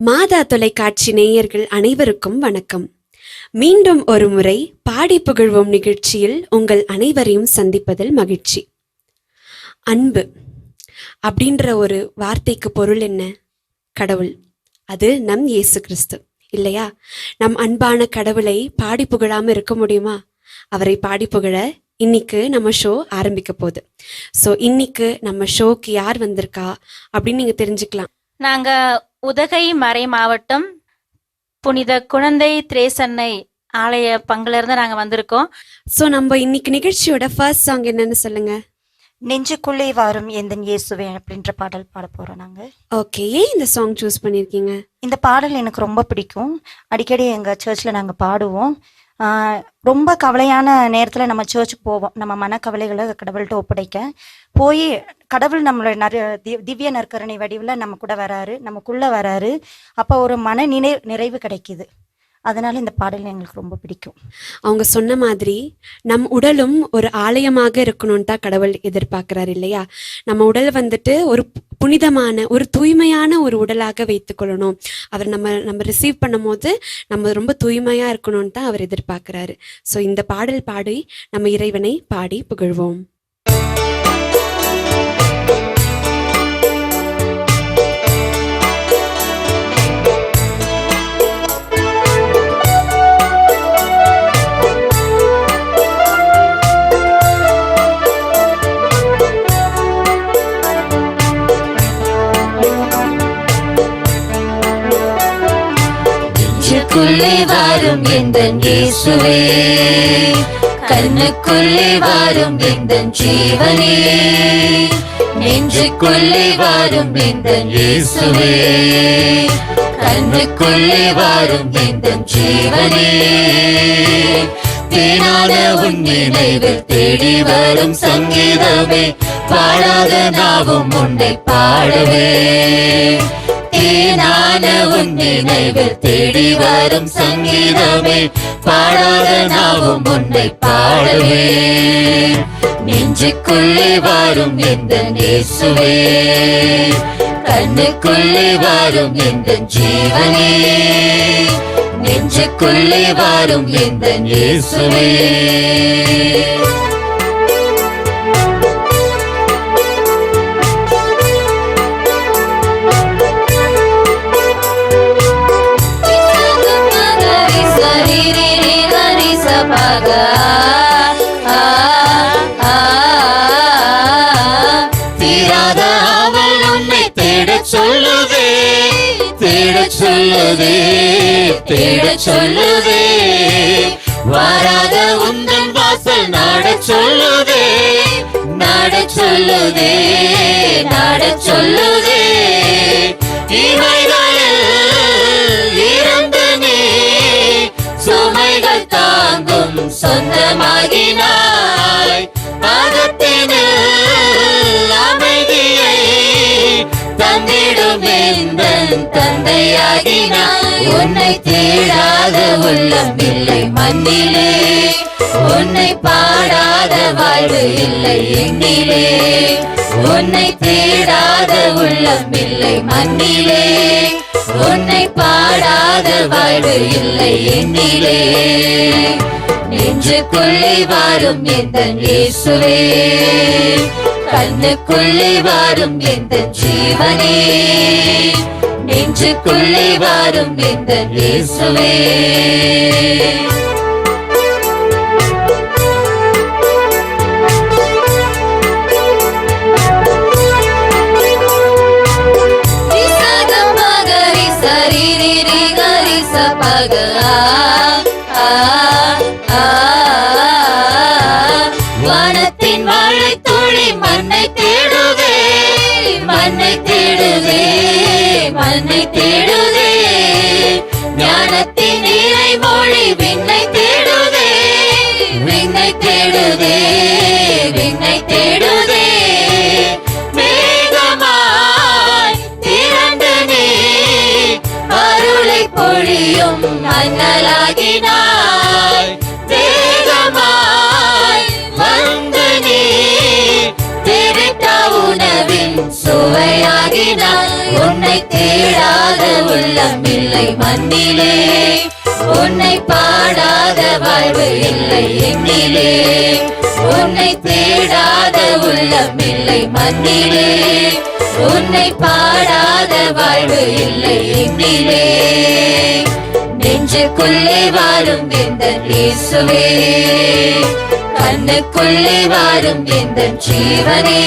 மாதா தொலைக்காட்சி நேயர்கள் அனைவருக்கும் வணக்கம். மீண்டும் ஒரு முறை பாடி புகழ்வோம் நிகழ்ச்சியில் உங்கள் அனைவரையும் சந்திப்பதில் மகிழ்ச்சி. அன்பு அப்படின்ற ஒரு வார்த்தைக்கு பொருள் என்ன? கடவுள். அது நம் இயேசு கிறிஸ்து. இல்லையா? நம் அன்பான கடவுளை பாடி புகழாம இருக்க முடியுமா? அவரை பாடி புகழ இன்னைக்கு நம்ம ஷோ ஆரம்பிக்க போகுது. ஸோ இன்னைக்கு நம்ம ஷோக்கு யார் வந்திருக்கா அப்படின்னு நீங்க தெரிஞ்சுக்கலாம். நாங்கள் உதகை மறை மாவட்டம் புனித குழந்தை திரேசன்னை ஆலய பங்குல இருந்து நாங்க வந்திருக்கோம். ஸோ நம்ம இன்னைக்கு நிகழ்ச்சியோட ஃபர்ஸ்ட் சாங் என்னன்னு சொல்லுங்க. நெஞ்சுக்குள்ளே வாரும் எந்தன் இயேசுவே அப்படின்ற பாடல் பாட போறோம் நாங்க. ஓகே ஏன் இந்த சாங் சூஸ் பண்ணியிருக்கீங்க இந்த பாடல் எனக்கு ரொம்ப பிடிக்கும். அடிக்கடி எங்க சர்ச்ல நாங்க பாடுவோம். ரொம்ப கவலையான நேரத்தில் நம்ம சர்ச்சுக்கு போவோம். நம்ம மனக்கவலைகளை கடவுள்கிட்ட ஒப்படைக்க. போய் கடவுள் நம்மளோட நறு தி- திவ்ய நற்கரணை வடிவில் நம்ம கூட வராரு நமக்குள்ளே வராரு. அப்போ ஒரு மன நினை நிறைவு கிடைக்குது. அதனால இந்த பாடல் எங்களுக்கு ரொம்ப பிடிக்கும். அவங்க சொன்ன மாதிரி நம் உடலும் ஒரு ஆலயமாக இருக்கணும்னு தான் கடவுள் எதிர்பார்க்கிறார் இல்லையா? நம்ம உடல் வந்துட்டு ஒரு புனிதமான ஒரு தூய்மையான ஒரு உடலாக வைத்துக்கொள்ளணும் அவர் நம்ம நம்ம ரிசீவ் பண்ணும்போது நம்ம ரொம்ப தூய்மையா இருக்கணும்னு தான் அவர் எதிர்பார்க்கிறாரு. ஸோ இந்த பாடல் பாடி நம்ம இறைவனை பாடி புகழ்வோம். கண்ணுக்குள்ளே வாரும் எந்த இயேசுவே? கண்ணுக்குள்ளே வாரும் எந்த ஜீவனே? நெஞ்சுக்குள்ளே வாரும் எந்த இயேசுவே? கண்ணுக்குள்ளே வாரும் எந்த ஜீவனே? தேனான உன் நினைவில் தேடி வரும் சங்கீதமே பாடாத நாவும் உன்னை பாடவே. தேனான உன் நினைவு தேடி வரும் சங்கீதமே. பாடாத நாவும் உன்னை பாடவே. நெஞ்சுக்குள்ளே வாரும் எந்த நேசுவே கண்ணுக்குள்ளே வாரும் எந்த ஜீவனே. நெஞ்சுக்குள்ளே வாரும் எந்த நேசுவே சொல்லுதே தேடச் சொல்லுதே. வாராத உந்தன் வாசல் நாடச் சொல்லுதே நாடச் சொல்லுதே நாடச் சொல்லுதே. இவைகளில் இறந்து நீ சுமைகள் தாங்கும் சொந்தமாகினாய். அகத்தினில் தந்தையாகி நான் உன்னை தேடாத உள்ளம் இல்லை மண்ணிலே. உன்னை பாடாத வாழ்வு இல்லை எண்ணிலே. உன்னை தேடாத உள்ளம் இல்லை மண்ணிலே. உன்னை பாடாத வாழ்வு இல்லை எண்ணிலே. நெஞ்சுக்குள்ளே வாரும் எந்த இயேசுவே. கண்ணுக்குள்ளே வாரும் எந்த ஜீவனே. நெஞ்சுக்குள்ளே வாரும் இந்த இயேசுவே. வானத்தின் வாழை தோழி மண்ணை தேடுவே. என்னை தேடுதே. ஞானத்தின் நீரை மொழி விண்ணை தேடுதே. விண்ணை தேடுதே விண்ணை தேடுதே. மேகமாய் திரண்டு நீ அருளை பொழியும் மன்னலாகினாய் வேகமாய் வந்து நீ உணவின் சுவையாகினாய். தேடாத உள்ளம் இல்லை மண்ணிலே. உன்னை பாடாத வாழ்வு இல்லை எண்ணிலே. உன்னை தேடாத உள்ளம் இல்லை மண்ணிலே. உன்னை பாடாத வாழ்வு இல்லை எண்ணிலே. நெஞ்சுக்குள்ளே வாரும் எந்த இயேசுவே? கண்ணுக்குள்ளே வாரும் எந்த ஜீவனே?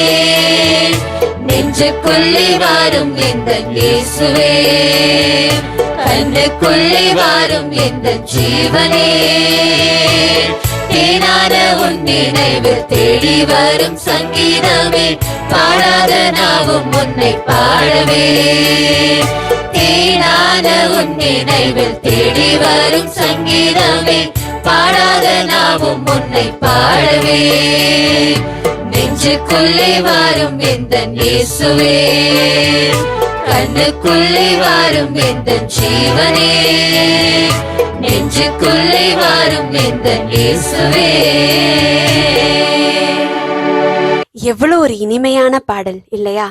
நெஞ்சுக்குள்ளே வாரும் எந்த இயேசுவே? கண்ணுக்குள்ளே வாரும் எந்த ஜீவனே? தேனான உன் நினைவில் தேடி வரும் சங்கீதமே பாடாத நாவும் உன்னை பாடவே. தேனா தேனான உன் நினைவில் தேடி வரும் சங்கீதமே. பாடாத நாமும் உன்னை பாடவே. நெஞ்சுக்குள்ளே வாரும் எந்த நேசுவே கண்ணுக்குள்ளே வாரும் எந்த ஜீவனே. நெஞ்சுக்குள்ளே வாரும் எந்த நேசுவே எவ்வளவு ஒரு இனிமையான பாடல் இல்லையா?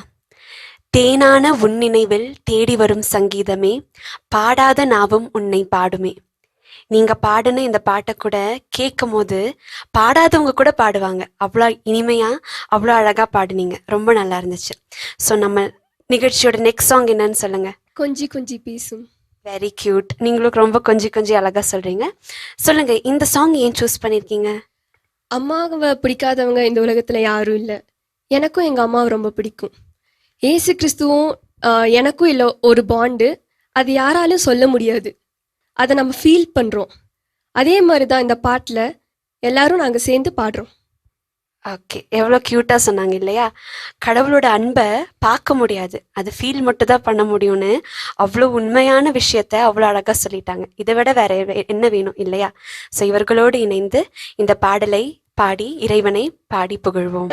தேனான உன் நினைவில் தேடி வரும் சங்கீதமே பாடாத நாவும் உன்னை பாடுமே. நீங்க பாடின இந்த பாட்டை கூட கேட்கும் போது பாடாதவங்க கூட பாடுவாங்க. அவ்வளோ இனிமையா அவ்வளோ அழகா பாடுனீங்க. ரொம்ப நல்லா இருந்துச்சு. ஸோ நம்ம நிகழ்ச்சியோட நெக்ஸ்ட் சாங் என்னன்னு சொல்லுங்க. கொஞ்சி கொஞ்சி பேசும். வெரி கியூட் நீங்களும் ரொம்ப கொஞ்சம் கொஞ்சம் அழகா சொல்றீங்க. சொல்லுங்க இந்த சாங் ஏன் சூஸ் பண்ணிருக்கீங்க? அம்மாவை பிடிக்காதவங்க இந்த உலகத்துல யாரும் இல்லை. எனக்கும் எங்க அம்மாவை ரொம்ப பிடிக்கும். ஏசு கிறிஸ்துவும் எனக்கும் இல்லை ஒரு பாண்டு அது யாராலும் சொல்ல முடியாது. அதை நம்ம ஃபீல் பண்றோம். அதே மாதிரி தான் இந்த பாட்டில் எல்லாரும் நாங்கள் சேர்ந்து பாடுறோம். ஓகே எவ்வளோ க்யூட்டாக சொன்னாங்க இல்லையா? கடவுளோட அன்பை பார்க்க முடியாது. அது ஃபீல் மட்டும் தான் பண்ண முடியும்னு அவ்வளோ உண்மையான விஷயத்த அவ்வளோ அழகாக சொல்லிட்டாங்க. இதை விட வேற என்ன வேணும் இல்லையா? ஸோ இவர்களோடு இணைந்து இந்த பாடலை பாடி இறைவனை பாடி புகழ்வோம்.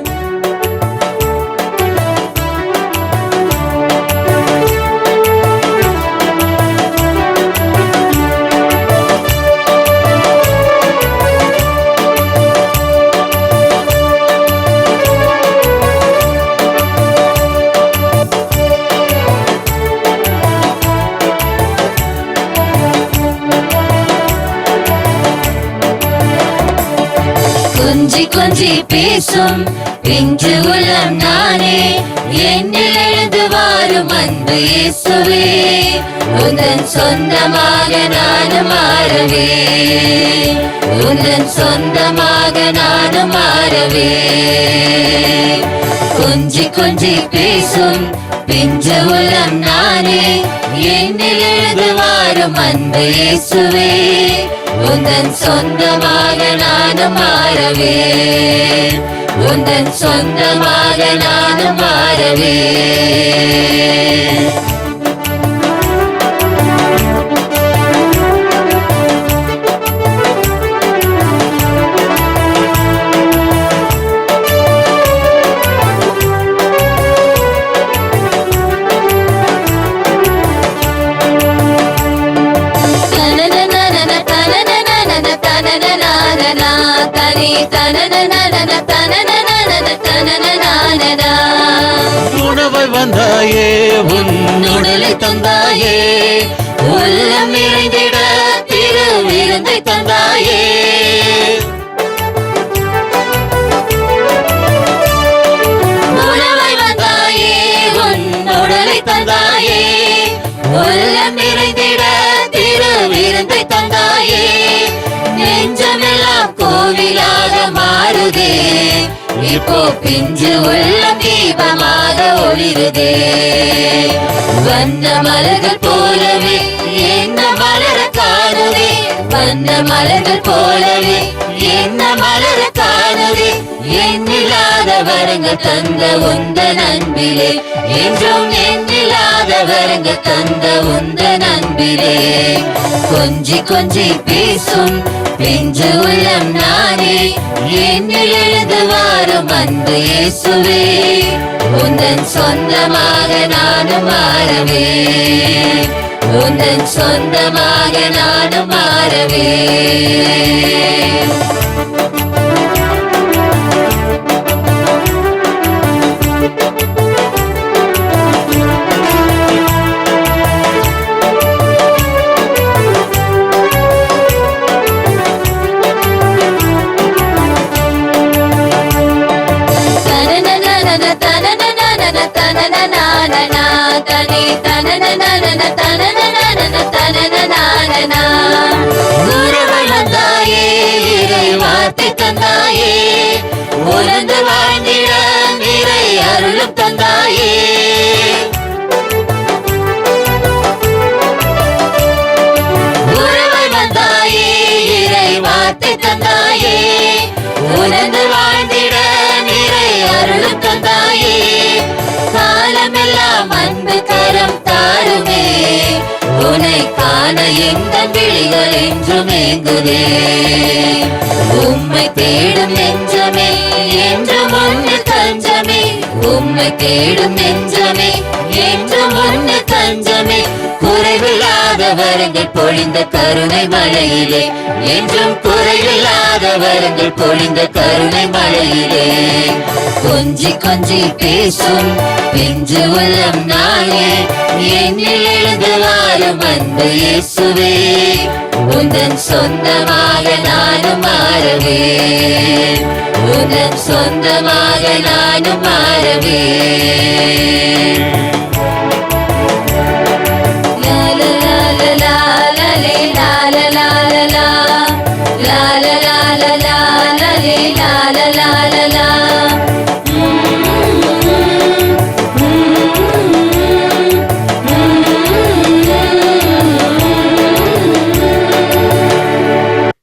கொஞ்சி கொஞ்சி பேசும். பிஞ்சு உளம் நானே என்னில் எழுந்து வாரும் அன்பு இயேசுவே. உந்தன் சொந்தமாக நானும் மாறவே. உந்தன் சொந்தமாக நானும் மாறவே. கொஞ்சி கொஞ்சி பேசும். பிஞ்சு உளம் நானே என்னில் எழுந்து வாரும் அன்பு இயேசுவே. உந்தன் சொந்தமாக நானும் மாறவே. உந்தன் சொந்தமாக நானும் மாறவே. வந்தாயே உன் உடலை தந்தாயே. உள்ளம் நிறைந்திட திரு விருந்தை தந்தாயே. உணவை வந்தாயே உன் உடலை தந்தாயே. உள்ளம் நிறைந்திட திரு விருந்தை தந்தாயே. இப்போ பிஞ்சு உள்ள தீபமாக ஒளிருதே. வண்ண மலர்கள் போலவே என்ன மலர காணுதே? வண்ண மலர்கள் போலவே என்ன மலர காணுதே? எண்ணில்லாத வரங்கள் தந்த உந்த நண்பிலே என்றும் எண்ணில்லாத குறைவில்லாத தந்த உந்த நண்பிலே. கொஞ்சி கொஞ்சி பேசும் பிஞ்சு உள்ளம் நானே. என்னில் எழுந்து வாரும் அன்பு இயேசுவே. உந்தன் சொந்தமாக நானும் மாறவே. உந்தன் சொந்தமாக நானும் மாறவே. எந்த விழிகள் என்றும் ஏங்குதே. உம்மை தேடும் நெஞ்சமே என்றும் ஒன்று தஞ்சமே. உம்மை தேடும் நெஞ்சமே என்றும் ஒன்று தஞ்சமே குறைவில்லாதவர்கள் பொழிந்த கருணை மழையிலே என்றும் குறைவில்லாதவர்கள் பொழிந்த கருணை மழையிலே கொஞ்சி கொஞ்சி பேசும் பிஞ்சு உள்ளம் நாயே. என்னில் எழுந்து வாழும் அன்பு இயேசுவே. உந்தன் சொந்தமாக நானும் மாறவே. உந்தன் சொந்தமாக நானும் மாறவே.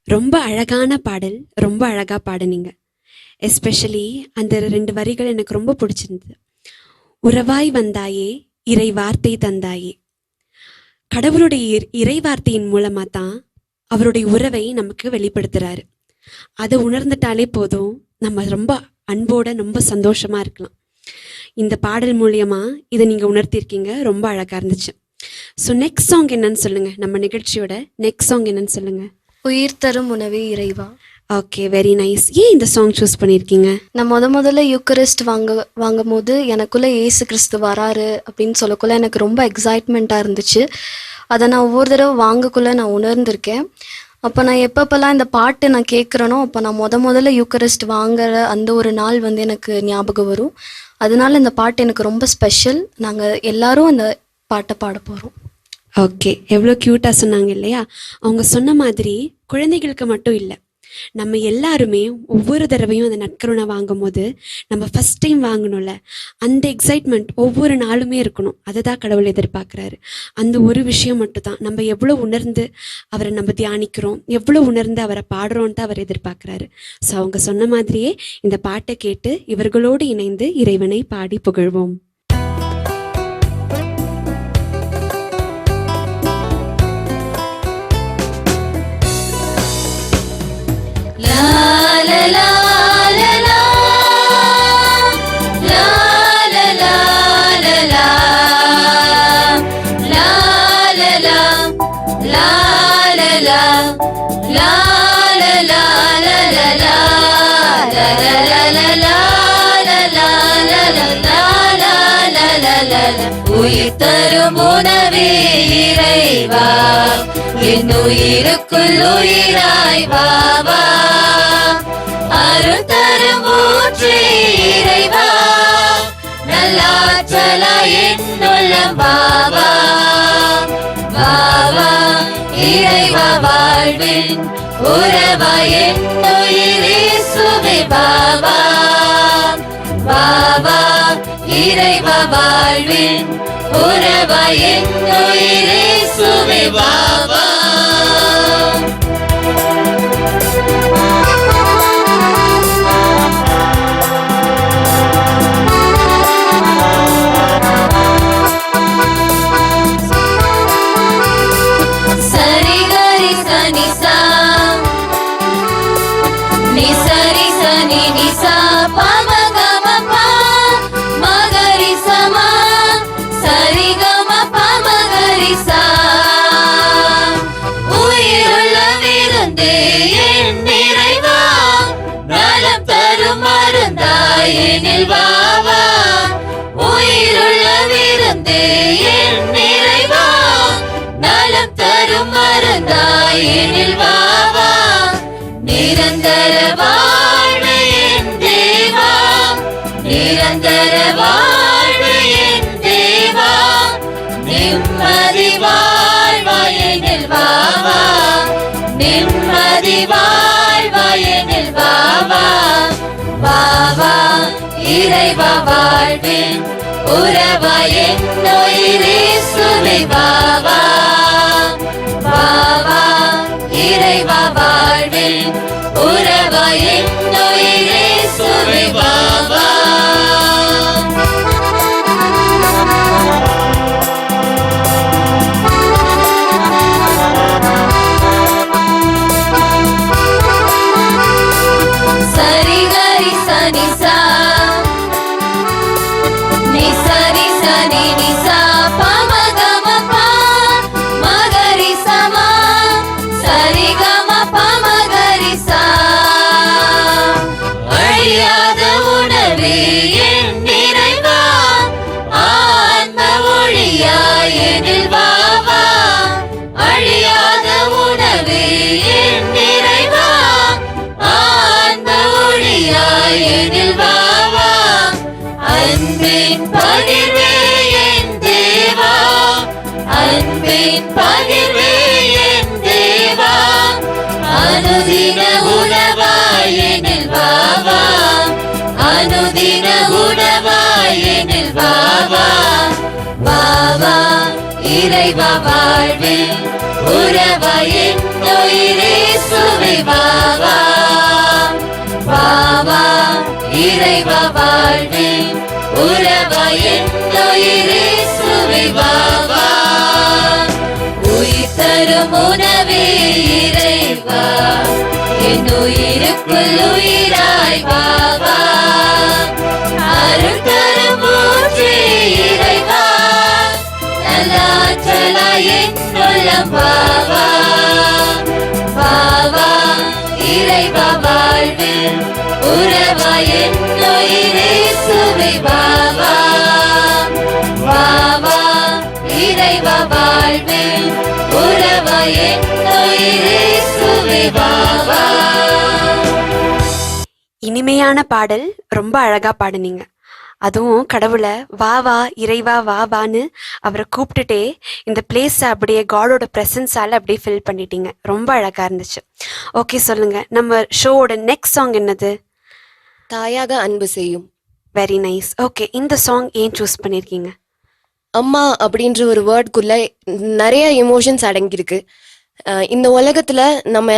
ரொம்ப அழகான பாடல் ரொம்ப அழகாக பாடுனீங்க. எஸ்பெஷலி அந்த ரெண்டு வரிகள் எனக்கு ரொம்ப பிடிச்சிருந்தது. உறவாய் வந்தாயே இறை வார்த்தை தந்தாயே. கடவுளுடைய இறை- இறை வார்த்தையின் மூலமாக தான் அவருடைய உறவை நமக்கு வெளிப்படுத்துகிறாரு அதை உணர்ந்துட்டாலே போதும் நம்ம ரொம்ப அன்போட ரொம்ப சந்தோஷமாக இருக்கலாம். இந்த பாடல் மூலியமா இதை நீங்கள் உணர்த்திருக்கீங்க ரொம்ப அழகாக இருந்துச்சு. ஸோ நெக்ஸ்ட் சாங் என்னன்னு சொல்லுங்கள் நம்ம நிகழ்ச்சியோட நெக்ஸ்ட் சாங் என்னன்னு சொல்லுங்கள் உயிர் தரும் உணவே இறைவா? ஓகே வெரி நைஸ் ஏன் இந்த சாங் சூஸ் பண்ணியிருக்கீங்க? நான் முத முதல்ல யூக்கரிஸ்ட் வாங்க வாங்கும் போது எனக்குள்ள ஏசு கிறிஸ்து வராரு அப்படின்னு சொல்லக்குள்ள எனக்கு ரொம்ப எக்ஸைட்மெண்ட்டாக இருந்துச்சு. அதை நான் ஒவ்வொரு தடவை வாங்கக்குள்ள நான் உணர்ந்திருக்கேன். அப்போ நான் எப்பப்பெல்லாம் இந்த பாட்டு நான் கேட்குறேனோ அப்போ நான் முத முதல்ல யூக்கரிஸ்ட் வாங்குற அந்த ஒரு நாள் வந்து எனக்கு ஞாபகம் வரும். அதனால இந்த பாட்டு எனக்கு ரொம்ப ஸ்பெஷல் நாங்கள் எல்லாரும் அந்த பாட்டை பாட போகிறோம் ஓகே எவ்வளோ க்யூட்டாக சொன்னாங்க இல்லையா? அவங்க சொன்ன மாதிரி குழந்தைகளுக்கு மட்டும் இல்லை. நம்ம எல்லாருமே ஒவ்வொரு தடவையும் அந்த நற்கருணை வாங்கும் போது நம்ம ஃபஸ்ட் டைம் வாங்கணும்ல அந்த எக்ஸைட்மெண்ட் ஒவ்வொரு நாளுமே இருக்கணும். அதை தான் கடவுள் எதிர்பார்க்குறாரு. அந்த ஒரு விஷயம் மட்டும்தான். நம்ம எவ்வளோ உணர்ந்து அவரை நம்ம தியானிக்கிறோம் எவ்வளோ உணர்ந்து அவரை பாடுறோன்ட்டு அவர் எதிர்பார்க்குறாரு. ஸோ அவங்க சொன்ன மாதிரியே இந்த பாட்டை கேட்டு இவர்களோடு இணைந்து இறைவனை பாடி புகழ்வோம். La la la la La உயிர் தரும் உணவே இறைவா. என் உயிருக்குள் உயிராய் பாவா அருள் தரும் ஊற்றே இறைவா. நல்லாற்றலா என்னுள்ளம் பாவா பாவா இறைவா வாழ்வின் உறவா என் உயிரே சுவை பாவா பாவா இறைவ வாழ்வில் உறவ என் உயிரே பாவா மருந்தாயினில் வாவா உயிருள்ள விருந்தே என் நிறைவா. நலம் தரும் மருந்தாயினில் வாவா நிரந்தர இறைவா வாழ்வின். உறவா என்னுயிரே சுமை பாவா. பாவா இறைவா வாழ்வின். உறவா என்னுயிரே பகிர்வே என் தேவா. அனுதின உணவாயனில் வாவா. அனுதின உணவாயனில் வாவா. வாவா இறைவா வாழ்வில் உறவா என் உயிரே சுவை வாவா. வாவா இறைவா வாழ்வில் உறவா என் உயிரே சுவை வாவா. தரும் உணவே இறைவா. என் உயிருக்குள் உயிராய் பாவா அருள் தரும் ஊற்றே இறைவா. நல்லாற்றலா என் உள்ளம் பாவா வாவா இறைவா வாழ்வில் உறவா என் உயிரே சுவை இனிமையான பாடல் ரொம்ப அழகா பாடுனீங்க. அதுவும் கடவுளை வா வா இறைவா வா வான்னு அவரை கூப்பிட்டுட்டே இந்த பிளேஸை அப்படியே காடோட ப்ரெசன்ஸால அப்படியே ஃபில் பண்ணிட்டீங்க. ரொம்ப அழகா இருந்துச்சு. ஓகே சொல்லுங்க. நம்ம ஷோவோட நெக்ஸ்ட் சாங் என்னது? தாயாக அன்பு செய்யும். வெரி நைஸ் ஓகே இந்த சாங் ஏன் சூஸ் பண்ணியிருக்கீங்க அம்மா அப்படின்ற ஒரு வேர்டுக்குள்ள நிறைய எமோஷன்ஸ் அடங்கியிருக்கு. இந்த உலகத்துல நம்ம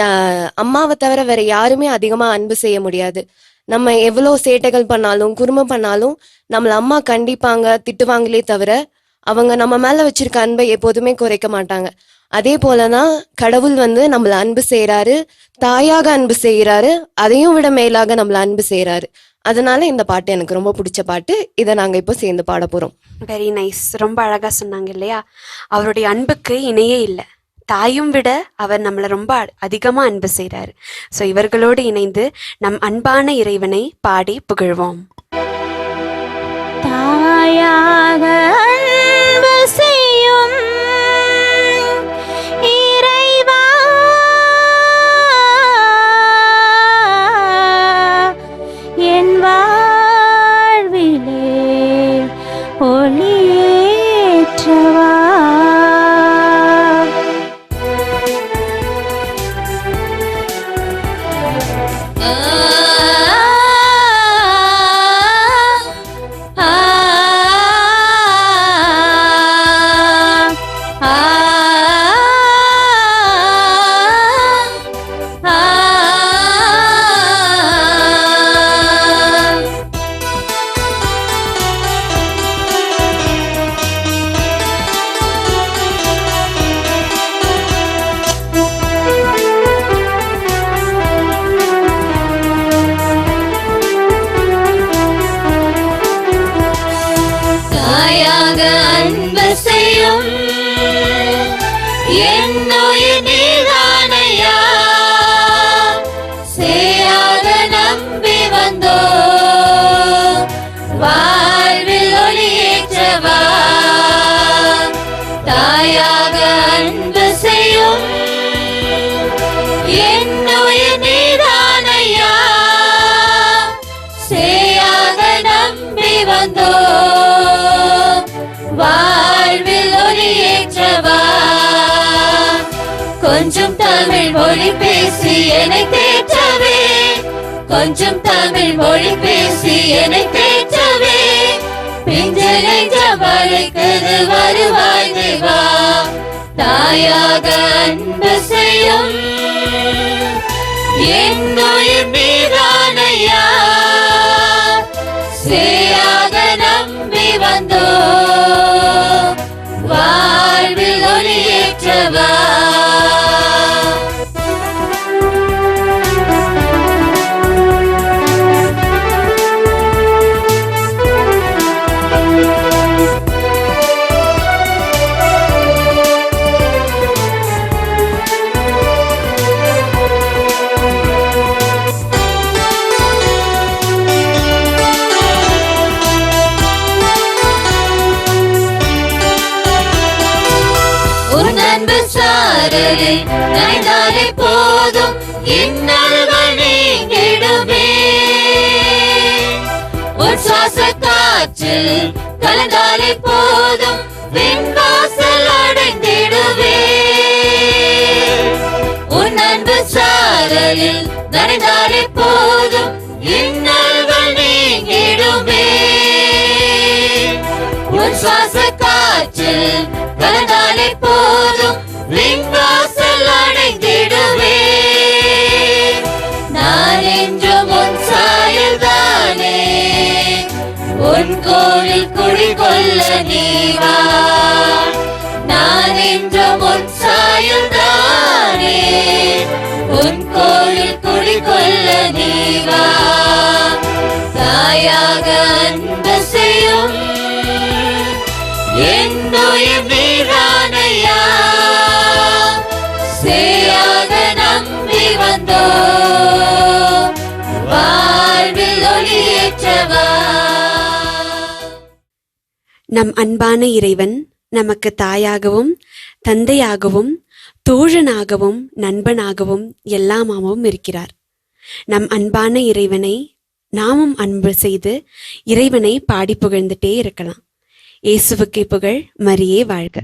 யா- அம்மாவை தவிர வேற யாருமே அதிகமா அன்பு செய்ய முடியாது. நம்ம எவ்வளோ சேட்டைகள் பண்ணாலும் குடும்பம் பண்ணாலும் நம்மள அம்மா கண்டிப்பாங்க திட்டுவாங்களே தவிர அவங்க நம்ம மேல வச்சிருக்க அன்பை எப்போதுமே குறைக்க மாட்டாங்க. அதே போலதான் கடவுள் வந்து நம்மள அன்பு செய்யறாரு தாயாக அன்பு செய்யறாரு அதையும் விட மேலாக நம்மள அன்பு செய்யறாரு அதனால இந்த பாட்டு எனக்கு ரொம்ப பிடிச்ச பாட்டு. இதை நாங்க இப்போ சேர்ந்து பாட போறோம். வெரி நைஸ் ரொம்ப அழகா சொன்னாங்க இல்லையா? அவருடைய அன்புக்கு இணையே இல்லை. தாயும் விட அவர் நம்மளை ரொம்ப அ- அதிகமா அன்பு செய்றாரு. ஸோ இவர்களோடு இணைந்து நம் அன்பான இறைவனை பாடி புகழ்வோம். தாயாக தாயாக அன்பு செய்யும். என்னுயிர் நீதானையா? சேயாக நம்பி வந்தோ? வாழ்வில் ஒளியேற்றவா கொஞ்சம் தமிழ் மொழி பேசி என்னை தேற்றவே. கொஞ்சம் தமிழ் மொழி பேசி என்னை தாயாக அன்பு செய்யும் என்னுயிர் மீதானையா. சேயாக நம்பி வந்தோம். சாரலில் நனைந்தாலே போதும். இன்னல்கள் நீங்கிடுமே. உன் சுவாச காற்றில் கலந்தாலே போதும். விண்வாசல் அடைந்திடுவே நான் என்றும் உன் சாயல் தானே உன் கோவில் குடிகொள்ள நீவா. நான் என்றும் உன் சாயல் சாயல்தானே. உன் தாயாக அன்பு செய்யும் என்னுயிர் நீரானையா. சேயாக நம்பி வந்தோ. வாழ்வில் ஒளியேற்றவா. நம் அன்பான இறைவன் நமக்கு தாயாகவும் தந்தையாகவும் தோழனாகவும் நண்பனாகவும் எல்லாமாகவும் இருக்கிறார். நம் அன்பான இறைவனை நாமும் அன்பு செய்து இறைவனை பாடி புகழ்ந்துட்டே இருக்கலாம். இயேசுவுக்கு புகழ் மரியே வாழ்க.